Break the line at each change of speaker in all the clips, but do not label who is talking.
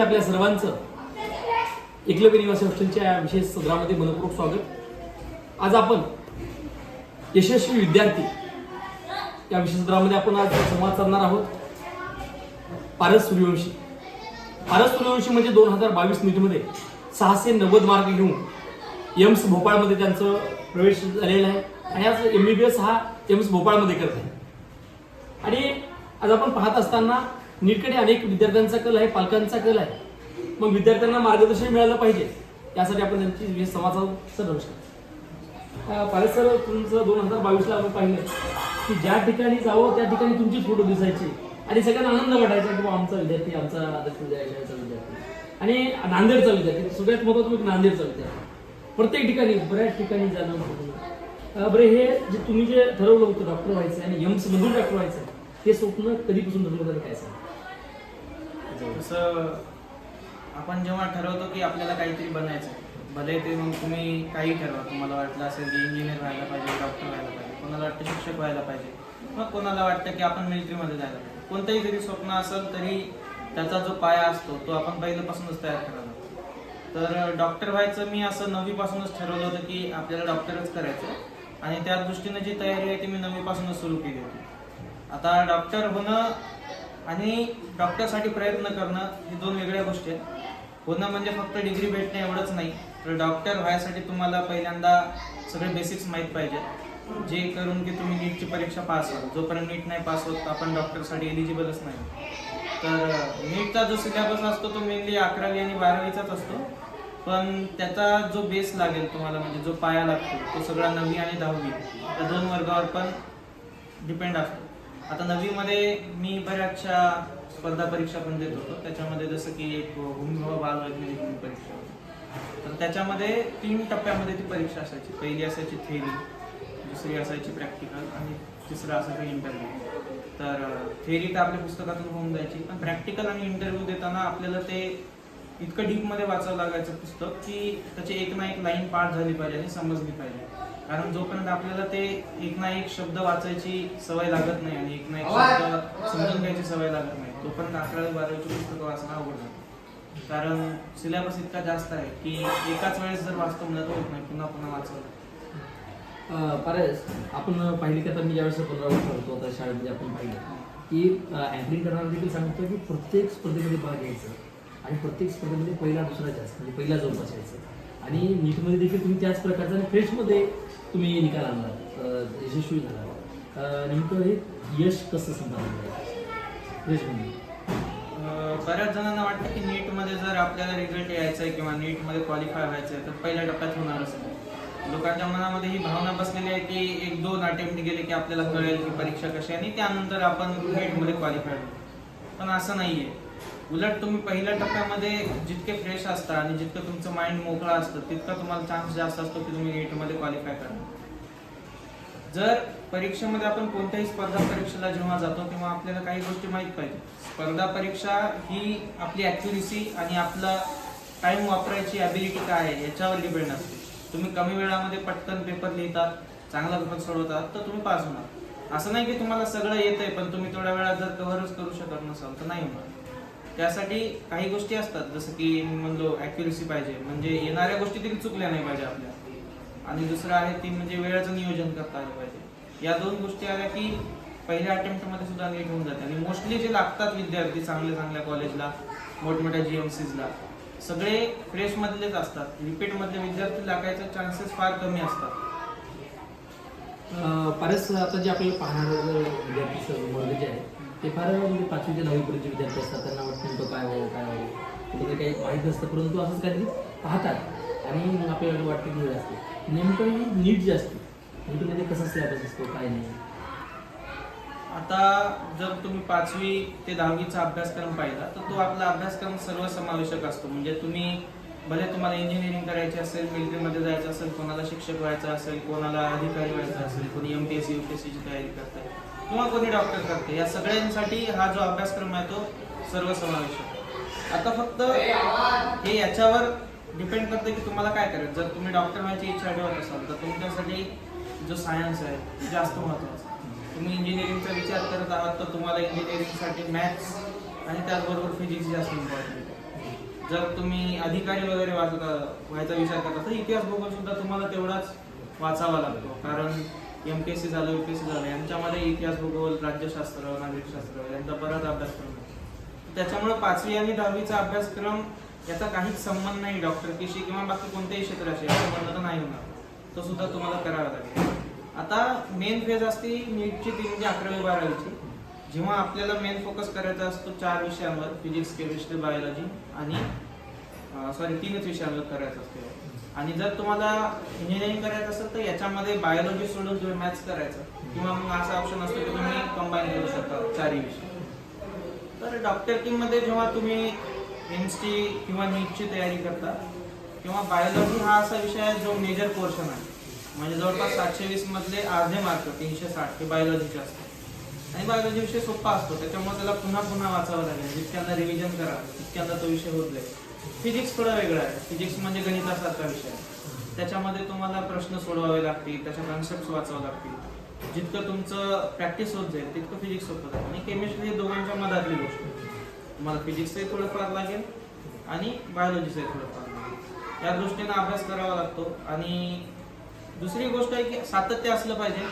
आपल्या सर्वांचं एकलव्य निवासी हॉस्टेलच्या विशेष सदरामध्ये मनपूर्वक स्वागत. आज आपण यशस्वी विद्यार्थी या विशेष सदरामध्ये आपण आज संवाद साधणार आहोत. पारस सूर्यवंशी. पारस सूर्यवंशी म्हणजे दोन हजार बावीस नीटमध्ये सहाशे नव्वद मार्क घेऊन एम्स भोपाळमध्ये त्यांचं प्रवेश झालेला आहे आणि आज एम बी बी एस हा एम्स भोपाळमध्ये करत आहे. आणि आज आपण पाहत असताना नीटकडे अनेक विद्यार्थ्यांचा कल आहे पालकांचा कल आहे. मग विद्यार्थ्यांना मार्गदर्शन मिळालं पाहिजे यासाठी आपण त्यांची विशेष संवाद साधू सर सर तुमचं दोन हजार बावीसला आपण पाहिलं की ज्या ठिकाणी जावं त्या ठिकाणी तुमची फोटो दिसायचे. आणि सगळ्यांना आनंद वाटायचा की बुवा आमचा विद्यार्थी आमचा आदर्श विद्यालयाचा विद्यार्थी. आणि नांदेडचा विद्यार्थी सगळ्यात महत्वाचं म्हणजे नांदेडचा विद्यार्थी. प्रत्येक ठिकाणी बऱ्याच ठिकाणी जाणं बरे बरं हे जे तुम्ही जे ठरवलं होतं डॉक्टर व्हायचं आणि एम्स मधून डॉक्टर व्हायचं ते स्वप्न कधीपासून धरलं होतं काय सांग
तसं आपण जेव्हा ठरवतो की आपल्याला काहीतरी बनायचं भले ते मग तुम्ही काही ठरवा तुम्हाला वाटलं असेल की इंजिनियर व्हायला पाहिजे डॉक्टर व्हायला पाहिजे कोणाला वाटतं शिक्षक व्हायला पाहिजे मग कोणाला वाटतं की आपण मिलिटरीमध्ये जायला पाहिजे. कोणतंही जरी स्वप्न असेल तरी त्याचा जो पाया असतो तो आपण पहिल्यापासूनच तयार करायला तर डॉक्टर व्हायचं मी असं नववीपासूनच ठरवलं होतं की आपल्याला डॉक्टरच करायचं आणि त्या दृष्टीने जी तयारी आहे ती मी नववीपासूनच सुरू केली होती. आता डॉक्टर होणं आणि डॉक्टरसाठी प्रयत्न करणं हे दोन वेगळ्या गोष्टी आहेत. होणं म्हणजे फक्त डिग्री भेटणे एवढंच नाही तर डॉक्टर व्हायसाठी तुम्हाला पहिल्यांदा सगळे बेसिक्स माहीत पाहिजेत. जे करून की तुम्ही नीटची परीक्षा पास व्हाल. जोपर्यंत नीट नाही पास होत आपण डॉक्टरसाठी एलिजिबलच नाही. तर नीटचा जो सिलेबस असतो तो मेनली अकरावी आणि बारावीचाच असतो. पण त्याचा जो बेस लागेल तुम्हाला म्हणजे जो पाया लागतो तो सगळा नववी आणि दहावी. या दोन वर्गावर पण डिपेंड असतो. आता नववीमध्ये मी बऱ्याचशा स्पर्धा परीक्षा पण देत होतो. त्याच्यामध्ये जसं की एक भूमिभाव बाल वैज्ञानिक परीक्षा होती. तर त्याच्यामध्ये तीन टप्प्यामध्ये ती परीक्षा असायची. पहिली असायची थेरी दुसरी असायची प्रॅक्टिकल आणि तिसरं असायचं इंटरव्ह्यू तर थेरी तर आपल्या पुस्तकातून होऊन जायची. पण प्रॅक्टिकल आणि इंटरव्ह्यू देताना आपल्याला ते इतकं डीपमध्ये वाचावं लागायचं पुस्तक की त्याची एक ना एक लाईन पाठ झाली पाहिजे आणि समजली पाहिजे. कारण जोपर्यंत आपल्याला ते एक ना एक शब्द वाचायची सवय लागत नाही आणि एक ना एक शब्द समजून घ्यायची सवय लागत नाही तोपर्यंत अकरावी बारावीची पुस्तकं वाचणं अवघड जातं. कारण सिलेबस इतका जास्त आहे की एकाच वेळेस जर वाचतो म्हणत होत नाही पुन्हा पुन्हा वाचवलं.
अं, पारस आपण पाहिलं की आता मी ज्यावेळेस पंधरा वर्ष होतो आता शाळेमध्ये आपण पाहिलं की अँकरिंग करणारा देखील सांगतो की प्रत्येक स्पर्धेमध्ये भाग घ्यायचं आणि प्रत्येक स्पर्धेमध्ये पहिला दुसरा जास्त म्हणजे पहिला जाऊन बसायचं. आणि नीटमध्ये देखील तुम्ही त्याच प्रकारचं आणि फ्रेशमध्ये तुम्ही निकाल आणला. यशस्वी झाला. नेमकं हे यश कसं संपादन फ्रेशमध्ये
म्हणजे? बऱ्याच जणांना वाटतं की नीटमध्ये जर आपल्याला रिझल्ट यायचा आहे किंवा नीटमध्ये क्वालिफाय व्हायचं आहे तर पहिल्या टप्प्यात होणारच नाही. लोकांच्या मनामध्ये ही भावना बसलेली आहे की एक दोन अटेम्प्ट गेले की आपल्याला कळेल की परीक्षा कशी आणि त्यानंतर आपण नीटमध्ये क्वालिफाय पण असं नाही आहे उलट तुम्ही पहिल्या टप्प्यामध्ये जितके फ्रेश असता आणि जितकं तुमचं माइंड मोकळं असतं तितका तुम्हाला चान्स जास्त असतो की तुम्ही नीटमध्ये क्वालिफाय करा जर परीक्षेमध्ये आपण कोणत्याही स्पर्धा परीक्षेला जेव्हा जातो तेव्हा आपल्याला काही गोष्टी माहीत पाहिजे. स्पर्धा परीक्षा ही आपली ॲक्युरेसी आणि आपला टाइम वापरायची ॲबिलिटी काय आहे याच्यावर डिपेंड असते. तुम्ही कमी वेळामध्ये पटकन पेपर लिहितात चांगला पेपर सोडवतात तर तुम्ही पास होणार. असं नाही की तुम्हाला सगळं येतंय पण तुम्ही थोड्या वेळात जर कव्हरच करू शकत नसाल तर नाही होणार. त्यासाठी काही गोष्टी असतात जसं की मी म्हणलो ॲक्युरेसी पाहिजे. म्हणजे येणाऱ्या गोष्टी तरी चुकल्या नाही पाहिजे आपल्या. आणि दुसरं आहे ती म्हणजे वेळेचं नियोजन करता आलं पाहिजे. या दोन गोष्टी आल्या की पहिल्या अटेम्प्टमध्ये सुद्धा नीट होऊन जाते. आणि मोस्टली जे लागतात विद्यार्थी चांगल्या चांगल्या कॉलेजला मोठमोठ्या जीएमसीजला सगळे फ्रेश मधलेच असतात. रिपीटमधले विद्यार्थी लागायचे चान्सेस फार कमी असतात.
अं, आता जे आपल्याला पाहणारे विद्यार्थी जे आहे ते फार म्हणजे पाचवी ते दहावीपर्यंतचे विद्यार्थी असतात त्यांना वाटतं नेमकं काय व्हावं काय व्हावं कुठे काही माहीत असतं परंतु असंच काहीतरी पाहतात. आणि मग आपल्याला वाटतं की वेळ असते. नेमकं नीट जे असते नीटमध्ये कसा सिलेबस असतो काय नाही.
आता जर तुम्ही पाचवी ते दहावीचा अभ्यासक्रम पाहिला तर तो आपला अभ्यासक्रम सर्वसमावेशक असतो. म्हणजे तुम्ही भले तुम्हाला इंजिनिअरिंग करायची असेल मिलिटरीमध्ये जायचं असेल कोणाला शिक्षक व्हायचं असेल कोणाला अधिकारी व्हायचं असेल कोणी M P S C U P S सीची तयारी करताय किंवा कोणी डॉक्टर करते या सगळ्यांसाठी हा जो अभ्यासक्रम आहे तो सर्वसमावेशक. आता फक्त हे याच्यावर डिपेंड करते की तुम्हाला काय करायचं. जर तुम्ही डॉक्टर व्हायची इच्छा ठेवत असाल तर तुमच्यासाठी जो सायन्स आहे जास्त महत्त्वाचा तुम्ही इंजिनिअरिंगचा विचार करत आहात तर तुम्हाला इंजिनिअरिंगसाठी मॅथ्स आणि त्याचबरोबर फिजिक्स जास्त इम्पॉर्टंट आहे. जर तुम्ही अधिकारी वगैरे वाचत व्हायचा विचार करता तर इतिहास भूगोल सुद्धा तुम्हाला तेवढाच वाचावा लागतो. कारण एम पी एस सी झालं यू पी एस सी झालं यांच्यामध्ये इतिहास भूगोल राज्यशास्त्र नागरिकशास्त्र यांचा बराच अभ्यासक्रम आहे त्याच्यामुळे पाचवी आणि दहावीचा अभ्यासक्रम याचा काहीच संबंध नाही डॉक्टरकीशी किंवा बाकी कोणत्याही क्षेत्राशी संबंध तर नाही होणार. तो सुद्धा तुम्हाला करावा लागेल. आता मेन फेज असते नीटची ती म्हणजे अकरावी बारावीची. जेव्हा आपल्याला मेन फोकस करायचा असतो चार विषयांवर फिजिक्स केमिस्ट्री बायोलॉजी आणि सॉरी तीनच विषयांवर करायचं असते. आणि जर तुम्हाला इंजिनिअरिंग करायचं असेल तर याच्यामध्ये बायोलॉजी सोडून तुम्ही मॅथ्स करायचं. किंवा मग असा ऑप्शन असतो की तुम्ही कंबाईन करू शकता चारही विषय. तर डॉक्टरमध्ये जेव्हा तुम्ही एनस्टी किंवा नीटची तयारी करता किंवा बायोलॉजी हा असा विषय आहे जो मेजर पोर्शन आहे. म्हणजे जवळपास सातशे वीस मधले अर्धे मार्क तीनशे साठ हे बायोलॉजीचे असतात. आणि बायोलॉजी विषय सोपा असतो त्याच्यामुळे त्याला पुन्हा पुन्हा वाचावं लागेल. जितक्यांदा रिव्हिजन करा तितक्यांदा तो विषय होत जाईल. फिजिक्स थोडा वेगळा आहे. फिजिक्स म्हणजे गणितासारखा विषय त्याच्यामध्ये तुम्हाला प्रश्न सोडवावे लागतील त्याच्या कन्सेप्ट वाचावे लागतील. जितकं तुमचं प्रॅक्टिस होत जाईल तितकं फिजिक्स होत जाईल. आणि केमिस्ट्री दोघांच्या मधातली गोष्ट तुम्हाला फिजिक्सही थोडंफार लागेल आणि बायोलॉजीचंही थोडंफार लागेल. या दृष्टीने अभ्यास करावा लागतो. आणि दुसरी गोष्ट आहे की सातत्य असलं पाहिजे.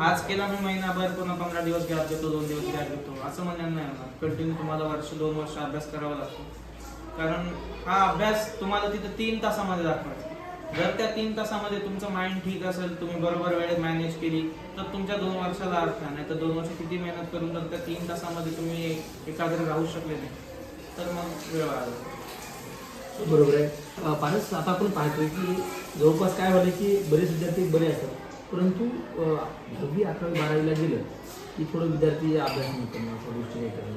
आज केला मी महिनाभर पुन्हा पंधरा दिवस गॅप घेतो दोन दिवस गॅप घेतो. असं म्हणण्यानं नाही होणार. कंटिन्यू तुम्हाला वर्ष दोन वर्ष अभ्यास करावा लागतो. कारण हा अभ्यास तुम्हाला तिथं तीन तासामध्ये दाखवायचा. जर त्या तीन तासामध्ये तुमचं माइंड ठीक असेल तुम्ही बरोबर वेळेत मॅनेज केली तर तुमच्या दोन वर्षाला अर्थ आहे. नाही तर दोन वर्ष किती मेहनत करून तर त्या तीन तासामध्ये तुम्ही एकाग्र राहू शकले नाही तर मग वेळ वाया
बरोबर आहे. पारस आता आपण पाहतोय की जवळपास काय झालं की बरेच विद्यार्थी बरे असतात. परंतु दहावी अकरावी बारावीला गेलं की थोडं विद्यार्थी अभ्यास नाही करणं थोडं गोष्टी नाही करणं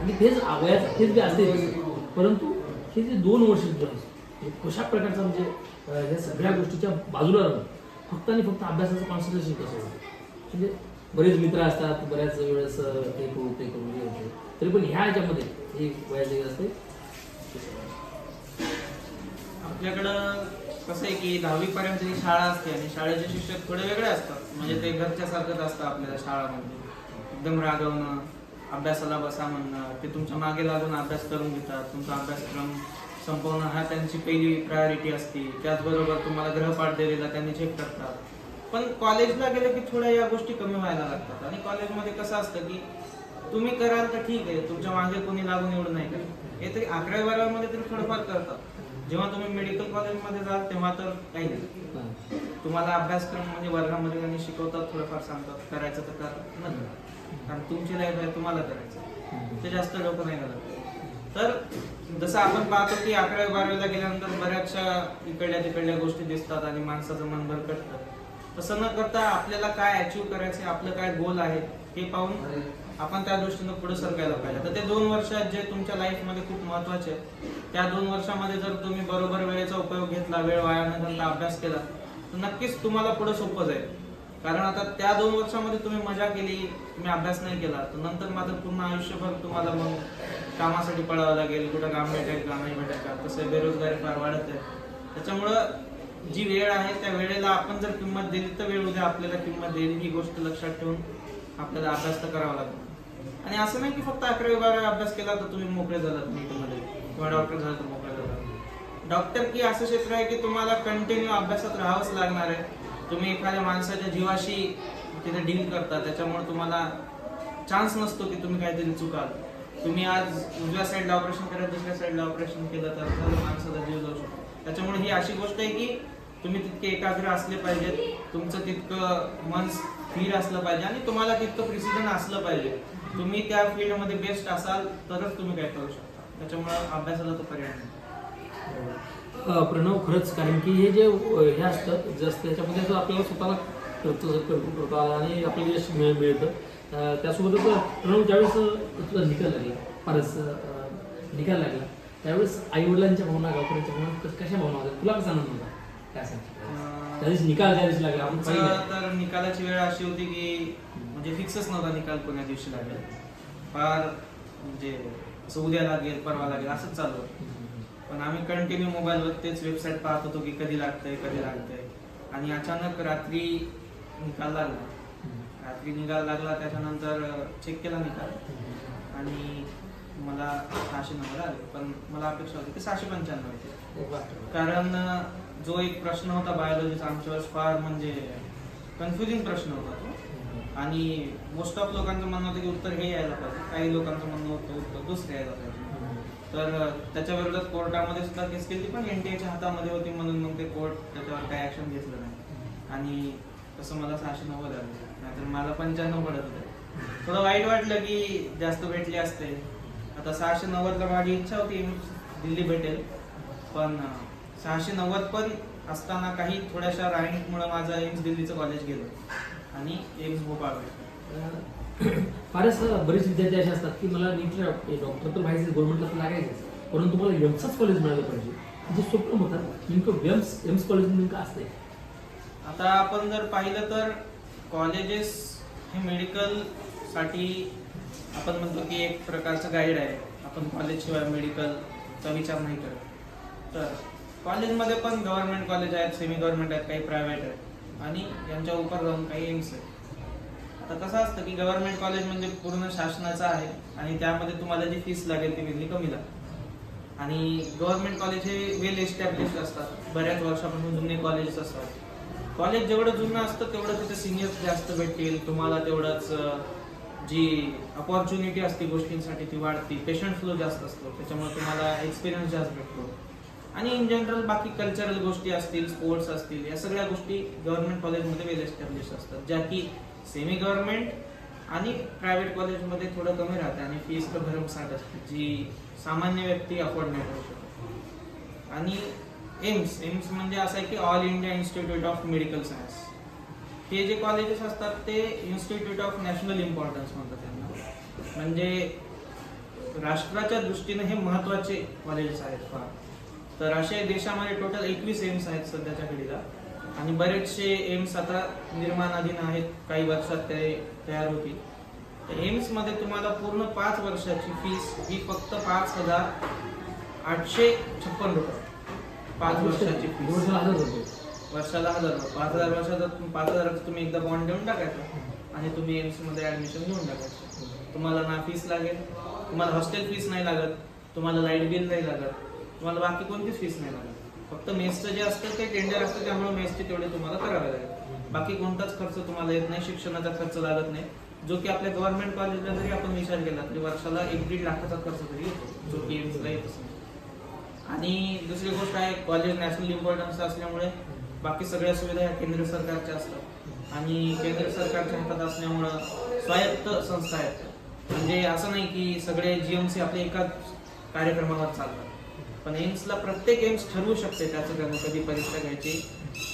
आणि तेच वयात हेच बी असते परंतु हे जे दोन वर्ष हे कशा प्रकारचं म्हणजे या सगळ्या गोष्टीच्या बाजूला राहून फक्त आणि फक्त अभ्यासाचं कॉन्सन्ट्रेशन कसं होतं म्हणजे बरेच मित्र असतात बऱ्याच वेळेस अं, हे करू ते करू हे होते. तरी पण ह्या ह्याच्यामध्ये हे वयाचे असते.
आपल्याकडं कसं आहे की दहावी पर्यंत ही शाळा असते आणि शाळेचे शिक्षक थोडे वेगळे असतात. म्हणजे ते घरच्या सारखंच असतं आपल्याला शाळामध्ये. एकदम रागवणं अभ्यासाला बसा म्हणणं ते तुमच्या मागे लागून अभ्यास करून घेतात. तुमचा अभ्यासक्रम संपवणं हा त्यांची पहिली प्रायोरिटी असते. त्याचबरोबर तुम्हाला ग्रहपाठ दिलेला त्यांनी चेक करतात. पण कॉलेजला गेलं की थोड्या या गोष्टी कमी व्हायला लागतात. आणि कॉलेजमध्ये कसं असतं की तुम्ही कराल तर ठीक आहे तुमच्या मागे कोणी लागून एवढं नाही करत. हे तरी अकरावी बारावीमध्ये तरी थोडंफार करतात. जेव्हा तुम्ही मेडिकल कॉलेजमध्ये जाल तेव्हा तर काही नाही. तुम्हाला अभ्यासक्रम म्हणजे वर्गामध्ये त्यांनी शिकवतात थोडंफार सांगतात करायचं तर करा. कारण तुमची लाईफ आहे तुम्हाला करायचं ते जास्त लोक नाही करत तर जसं आपण पाहतो की अकरावी बारावीला गेल्यानंतर बऱ्याचशा इकडल्या तिकडल्या गोष्टी दिसतात आणि माणसाचं मन भरकटतं. तसं न करता आपल्याला काय अचीव्ह करायचं आपलं काय गोल आहे हे पाहून आपण त्या दृष्टीनं पुढे सरकायला पाहिजे. तर ते दोन वर्षात जे तुमच्या लाईफमध्ये खूप महत्त्वाचे आहे त्या दोन वर्षामध्ये जर तुम्ही बरोबर वेळेचा उपयोग घेतला वेळ वाया न घालता अभ्यास केला नक्कीच तुम्हाला पुढे सोपं जाईल. कारण आता त्या दोन वर्षामध्ये तुम्ही मजा केली तुम्ही अभ्यास नाही केला तर नंतर मात्र पूर्ण आयुष्यभर तुम्हाला मग कामासाठी पळावं लागेल कुठं काम भेटेल का नाही भेटेल का? तसं बेरोजगारी फार वाढत आहे. त्याच्यामुळं जी वेळ आहे त्या वेळेला आपण जर किंमत दिली तर वेळ उद्या आपल्याला किंमत देईल ही गोष्ट लक्षात ठेवून आपल्याला अभ्यास तर करावा लागतो. आणि असं नाही की फक्त अकरावी बारावी अभ्यास केला तर तुम्ही मोकळे झालात नीटमध्ये. किंवा डॉक्टर झाला तर मोकळे डॉक्टर की असं क्षेत्र आहे की तुम्हाला कंटिन्यू अभ्यासात राहावंच लागणार आहे. तुम्ही एखाद्या माणसाच्या जीवाशी तिथे डील करता त्याच्यामुळे तुम्हाला चान्स नसतो की तुम्ही काहीतरी चुकाल. तुम्ही आज उजव्या साईडला ऑपरेशन करा दुसऱ्या साईडला ऑपरेशन केलं तर माणसाचा जीव जाऊ शकतो. त्याच्यामुळे ही अशी गोष्ट आहे की तुम्ही तितके एकाग्र असले पाहिजेत तुमचं तितकं मन स्थिर असलं पाहिजे आणि तुम्हाला तितकं प्रिसिजन असलं पाहिजे. तुम्ही त्या फील्डमध्ये बेस्ट असाल तरच तुम्ही काय करू शकता. त्याच्यामुळे अभ्यासाला तो पर्याय नाही.
प्रणव खरंच कारण की हे जे हे असतं जसं त्याच्यामध्ये जर आपल्याला स्वतःला करतो करतो आणि आपल्याला यश मिळ मिळतं त्यासोबतच प्रणव ज्यावेळेस तुला निकाल लागला फारच निकाल लागला त्यावेळेस आई वडिलांच्या भावना गावकऱ्यांच्या भावना कश- भावना होत्या? तुला कसा आनंद होता? काय सांगतो
अं,
त्या दिवशी निकाल दिवशी लागला आपण
तर निकालाची वेळ अशी होती की म्हणजे फिक्सच नव्हता निकाल कोण्या दिवशी लागेल. फार म्हणजे असं उद्या लागेल परवा लागेल असंच चालू. पण आम्ही कंटिन्यू मोबाईलवर तेच वेबसाईट पाहत होतो की कधी लागतंय कधी लागतंय. आणि अचानक रात्री निकाल लागला. रात्री निकाल लागला त्याच्यानंतर चेक केला निकाल. आणि मला सहाशे नंबर आले पण मला अपेक्षा होती की सहाशे पंच्याण्णव येते कारण जो एक प्रश्न होता बायोलॉजीचा आमच्यावर फार म्हणजे कन्फ्युजिंग प्रश्न होता तो. आणि मोस्ट ऑफ लोकांचं म्हणणं होतं की उत्तर हे यायला पाहिजे काही लोकांचं म्हणणं होतं उत्तर दुसरं यायला पाहिजे. तर त्याच्या विरोधात कोर्टामध्ये सुद्धा केस केली पण एनटीएच्या हातामध्ये होती म्हणून मग ते कोर्ट त्याच्यावर काही ऍक्शन घेतलं नाही. आणि तसं मला सहाशे नव्वद आले. नाहीतर मला पंच्याण्णव पडत होते. थोडं वाईट वाटलं की जास्त भेटले असते. आता सहाशे नव्वदला माझी इच्छा होती दिल्ली भेटेल. पण सहाशे नव्वद पण असताना काही थोड्याशा रँकमुळे माझं एम्स दिल्लीचं कॉलेज गेलं. आणि एम्स भोपाळ भेटलं.
फारच बरेच विद्यार्थी असे असतात की मला नीटला डॉक्टर तर व्हायचं गव्हर्नमेंटला तर लागायचंच. परंतु मला एम्सच कॉलेज मिळालं पाहिजे. जे स्वप्न होतं नेमकं एम्स एम्स कॉलेज नेमकं असते
आता आपण जर पाहिलं तर कॉलेजेस हे मेडिकलसाठी आपण म्हणतो की एक प्रकारचं गाईड आहे. आपण कॉलेजशिवाय मेडिकलचा विचार नाही करत. तर कॉलेजमध्ये पण गव्हर्नमेंट कॉलेज आहेत सेमी गव्हर्नमेंट आहेत काही प्रायव्हेट आहेत. आणि यांच्या उपर जाऊन काही एम्स आहेत. तर कसं असतं की गव्हर्नमेंट कॉलेज म्हणजे पूर्ण शासनाचं आहे आणि त्यामध्ये तुम्हाला जी फीस लागेल ती वेगळी कमी लागते. आणि गव्हर्नमेंट कॉलेज हे वेल एस्टॅब्लिश असतात. बऱ्याच वर्षापासून जुने कॉलेजेस असतात. कॉलेज जेवढं जुनं असतं तेवढं तिथे सिनियर्स जास्त भेटतील. तुम्हाला तेवढंच जी अपॉर्च्युनिटी असते गोष्टींसाठी ती वाढते. पेशंट फ्लो जास्त असतो. त्याच्यामुळे तुम्हाला एक्सपिरियन्स जास्त भेटतो. आणि इन जनरल बाकी कल्चरल गोष्टी असतील स्पोर्ट्स असतील या सगळ्या गोष्टी गव्हर्नमेंट कॉलेजमध्ये वेल एस्टॅब्लिश असतात. ज्या की सेमी गव्हर्नमेंट आणि प्रायव्हेट कॉलेजमध्ये थोडं कमी राहते आणि फीस तर भरमसाठ असते जी सामान्य व्यक्ती अफोर्ड नाही करू शकत. आणि एम्स एम्स म्हणजे असं आहे की all India institute of medical science हे जे कॉलेजेस असतात ते इन्स्टिट्यूट ऑफ नॅशनल इम्पॉर्टन्स म्हणतात त्यांना. म्हणजे राष्ट्राच्या दृष्टीने हे महत्त्वाचे कॉलेजेस आहेत फार. तर असे देशामध्ये टोटल एकवीस एम्स आहेत सध्याच्या घडीला. आणि बरेचसे एम्स आता निर्माणाधीन आहेत. काही वर्षात ते तयार होतील. एम्समध्ये तुम्हाला पूर्ण पाच वर्षाची फीस ही फक्त पाच हजार आठशे छप्पन रुपये. पाच वर्षाची फीस वर्षाला हजार रुपये. पाच हजार वर्षाचा पाच हजाराचं तुम्ही एकदा बॉन्ड देऊन टाकायचा. आणि तुम्ही एम्समध्ये ऍडमिशन घेऊन टाकायचं. तुम्हाला ना फीस लागेल. तुम्हाला हॉस्टेल फीस नाही लागत. तुम्हाला लाइट बिल नाही लागत. तुम्हाला बाकी कोणतीच फीस नाही लागत. फक्त मेसचं जे असतं ते टेंडर असतं त्यामुळे मेसचे तेवढे तुम्हाला करावे लागेल. बाकी कोणताच खर्च तुम्हाला येत नाही शिक्षणाचा खर्च लागत नाही. जो की आपल्या गव्हर्नमेंट कॉलेजला जरी आपण विचार केला तरी वर्षाला एक दीड लाखाचा खर्च तरी येतो. जो की एम्सला आणि दुसरी गोष्ट आहे कॉलेज नॅशनल इम्पॉर्टन्स असल्यामुळे बाकी सगळ्या सुविधा ह्या केंद्र सरकारच्या असतात. आणि केंद्र सरकारच्या हातात असल्यामुळं स्वायत्त संस्था आहेत. म्हणजे असं नाही की सगळे जीएमसी आपल्या एकाच कार्यक्रमावर चालतात. पण एम्सला प्रत्येक एम्स ठरवू शकते त्याचं त्यानं कधी परीक्षा घ्यायची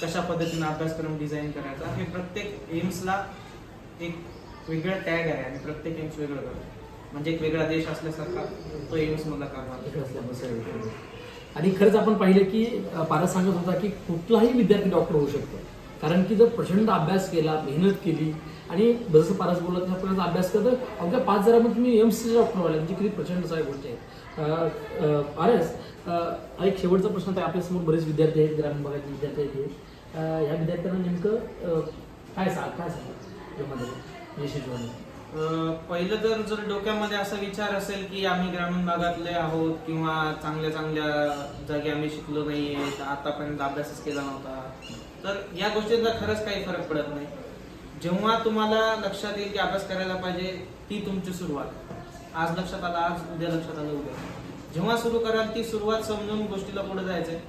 कशा पद्धतीने अभ्यासक्रम डिझाईन करायचा हे प्रत्येक एम्सला एक वेगळं टॅग आहे आणि प्रत्येक एम्स वेगळं करतो. म्हणजे एक वेगळा देश असल्यासारखा तो एम्स मधला
काम आणि खरंच आपण पाहिलं की पारस सांगत होता की कुठलाही विद्यार्थी डॉक्टर होऊ शकतो. कारण की जर प्रचंड अभ्यास केला मेहनत केली आणि जसं पारस बोलत त्या प्रकारचा अभ्यास करत अवघ्या पाच हजारामध्ये तुम्ही एम्सचे डॉक्टर व्हायला म्हणजे किती प्रचंड सगळ्या गोष्टी आहेत. आरस हा एक शेवटचा प्रश्न आहे आपल्यासमोर बरेच विद्यार्थी आहेत ग्रामीण भागाचे विद्यार्थी आहेत ह्या विद्यार्थ्यांना नेमकं काय सांग काय सांग?
पहिलं तर जर डोक्यामध्ये असा विचार असेल की आम्ही ग्रामीण भागातले आहोत किंवा चांगल्या चांगल्या जागी आम्ही शिकलो नाहीये तर आतापर्यंत अभ्यासच केला नव्हता तर या गोष्टींचा खरंच काही फरक पडत नाही. जेव्हा तुम्हाला लक्षात येईल की अभ्यास करायला पाहिजे ती तुमची सुरुवात. आज लक्षात आला आज उद्या लक्षात आलं उद्या. जेव्हा सुरू कराल ती सुरुवात समजून गोष्टीला पुढे जायचंय.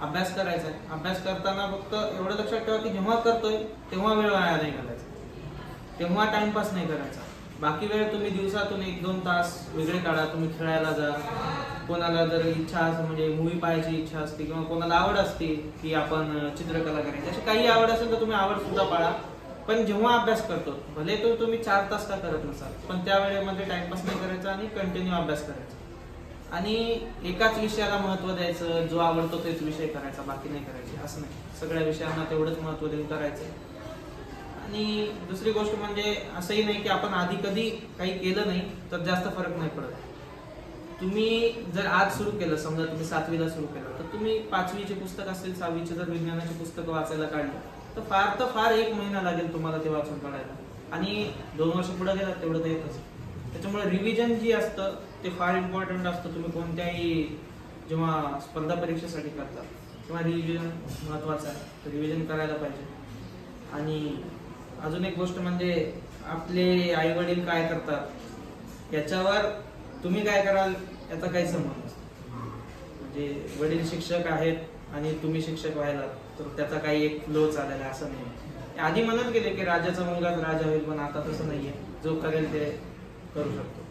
अभ्यास करायचा आहे. अभ्यास करताना फक्त एवढं लक्षात ठेवा की जेव्हा करतोय तेव्हा वेळ वाया नाही घालायचा. तेव्हा टाइमपास नाही करायचा. बाकी वेळ तुम्ही दिवसातून एक दोन तास वेगळे काढा. तुम्ही खेळायला जा. कोणाला जर इच्छा असं म्हणजे मूवी पाहायची इच्छा असते किंवा कोणाला आवड असते की आपण चित्रकला करायची. अशी काही आवड असेल तर तुम्ही आवड सुद्धा पाळा. पण जेव्हा अभ्यास करतो भले तो तुम्ही चार तास का करत नसाल पण त्या वेळेमध्ये टाइमपास नाही करायचा आणि कंटिन्यू अभ्यास करायचा. आणि एकाच विषयाला महत्त्व द्यायचं जो आवडतो तेच विषय करायचा बाकी नाही करायचे असं नाही. सगळ्या विषयांना तेवढंच महत्त्व देऊन करायचं. आणि दुसरी गोष्ट म्हणजे असंही नाही की आपण आधी कधी काही केलं नाही तर जास्त फरक नाही पडत. तुम्ही जर आज सुरू केलं समजा तुम्ही सातवीला सुरू केलं तर तुम्ही पाचवीचे पुस्तक असेल सहावीचे जर विज्ञानाचे पुस्तकं वाचायला काढलं तर फार तर फार एक महिना लागेल तुम्हाला ते वाचून काढायला. आणि दोन वर्ष पुढे गेला तेवढं तर येतच. त्याच्यामुळे रिव्हिजन जी असतं ते फार इम्पॉर्टंट असतं. तुम्ही कोणत्याही जेव्हा स्पर्धा परीक्षेसाठी करता तेव्हा रिव्हिजन महत्वाचं आहे. तर रिव्हिजन करायला पाहिजे. आणि अजून एक गोष्ट म्हणजे आपले आई वडील काय करतात याच्यावर तुम्ही काय कराल याचा काही संबंध नसतो. म्हणजे वडील शिक्षक आहेत आणि तुम्ही शिक्षक व्हायला तर त्याचा काही एक फ्लो चालेला असं नाही. आधी म्हणत गेले की राजाचा मुलगाच राजा होईल पण आता तसं नाहीये. जो करेल ते करू शकतो.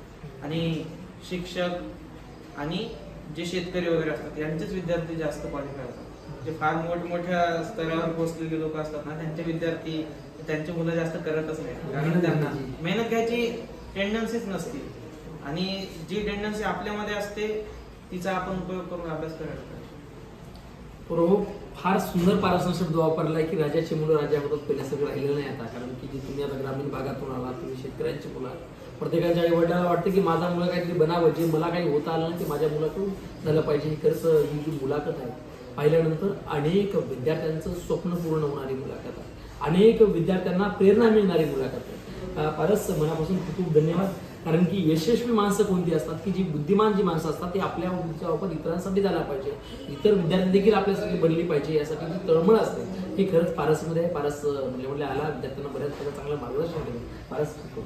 आणि शिक्षक आणि जे शेतकरी वगैरे असतात यांचेच विद्यार्थी जास्त क्वालिफाय असतात जे फार मोठमोठ्या स्तरावर पोहोचलेले लोक असतात ना त्यांचे विद्यार्थी त्यांची मुलं जास्त करतच नाही कारण त्यांना मेहनत घ्यायची टेंडन्सीच नसते आणि जी टेंडन्सी आपल्यामध्ये असते तिचा आपण उपयोग करून अभ्यास करायला पाहिजे.
प्रभू फार सुंदर पारसन शब्द वापरलाय की राजाची मुलं राजा होतात पहिल्यासारखं राहिलेलं नाही आता. कारण की जे तुम्ही आता ग्रामीण भागातून आलात तुम्ही शेतकऱ्यांची मुलं आहात. प्रत्येकाच्या आई वडिलांना वाटतं की माझा मुलं काहीतरी बनावं जे मला काही होता आलं नाही ते माझ्या मुलाकडून झालं पाहिजे. ही खरंच ही जी मुलाखत आहे पाहिल्यानंतर अनेक विद्यार्थ्यांचं स्वप्न पूर्ण होणारी मुलाखत आहे. अनेक विद्यार्थ्यांना प्रेरणा मिळणारी मुलाखत आहे. अं, फारच मनापासून खूप खूप धन्यवाद. कारण की यशस्वी माणसं कोणती असतात की जी बुद्धिमान जी माणसं असतात ती आपल्या मुलीचा वापर इतरांसाठी झाला पाहिजे. इतर विद्यार्थी देखील आपल्यासाठी बनली पाहिजे यासाठी जी तळमळ असते ही खरंच पारसमध्ये आहे पारस म्हणजे म्हटलं आला विद्यार्थ्यांना बऱ्याच प्रकारे चांगलं मार्गदर्शन केलं पारस खूप